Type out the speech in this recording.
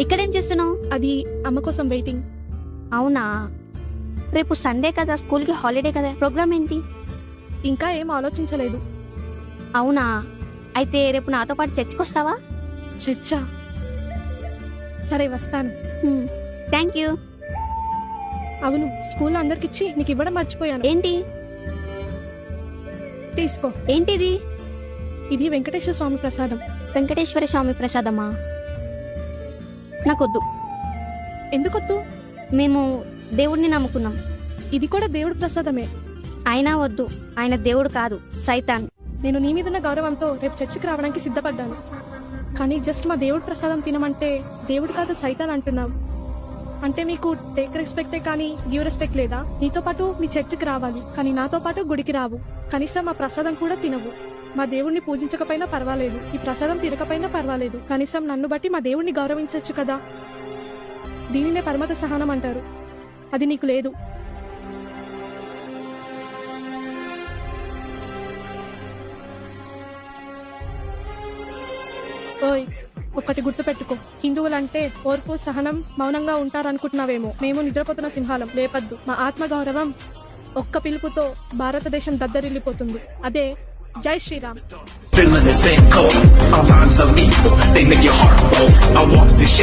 ఇక్కడేం చేస్తున్నావు? అది అమ్మ కోసం వెయిటింగ్ అవునా? రేపు సండే కదా స్కూల్కి హాలిడే కదా ప్రోగ్రామ్ ఏంటి? ఇంకా ఏం ఆలోచించలేదు. అవునా? అయితే రేపు నాతో పాటు చర్చకొస్తావా? చర్చా? సరే వస్తాను. Thank you. అవును స్కూల్లో అందరికిచ్చి నీకు ఇవ్వడం మర్చిపోయాను. ఏంటి? తీసుకో. ఏంటిది? ఇది వెంకటేశ్వర స్వామి ప్రసాదం. వెంకటేశ్వర స్వామి ప్రసాదమా? నాకొద్దు. ఎందుకొద్దు? మేము దేవుడిని నమ్ముకున్నాం. ఇది కూడా దేవుడి ప్రసాదమే. అయినా వద్దు. ఆయన దేవుడు కాదు. సైతాన్. నేను నీ మీదున్న గౌరవంతో రేపు చర్చికి రావడానికి సిద్ధపడ్డాను. కానీ జస్ట్ మా దేవుడి ప్రసాదం తినమంటే దేవుడు కాదు సైతాన్ అంటున్నావు. అంటే మీకు టేక్ రెస్పెక్టే కానీ గివ్ రెస్పెక్ట్ లేదా? నీతో పాటు మీ చర్చికి రావాలి. కానీ నాతో పాటు గుడికి రావు. కనీసం మా ప్రసాదం కూడా తినవు. మా దేవుణ్ణి పూజించకపోయినా పర్వాలేదు. ఈ ప్రసాదం తినకపోయినా పర్వాలేదు. కనీసం నన్ను బట్టి మా దేవుణ్ణి గౌరవించవచ్చు కదా? దీనినే పరమత సహనం అంటారు. అది నీకు లేదు. ఓయ్ ఒక్కటి గుర్తుపెట్టుకో. హిందువులంటే ఓర్పు సహనం మౌనంగా ఉంటారనుకుంటున్నావేమో. మేము నిద్రపోతున్న సింహాలం. లేపద్దు. మా ఆత్మగౌరవం ఒక్క పిలుపుతో భారతదేశం దద్దరిల్లిపోతుంది. అదే జై Sriram Feeling the same cold. Our rhymes are lethal. They make your heart roll. I walk this shit.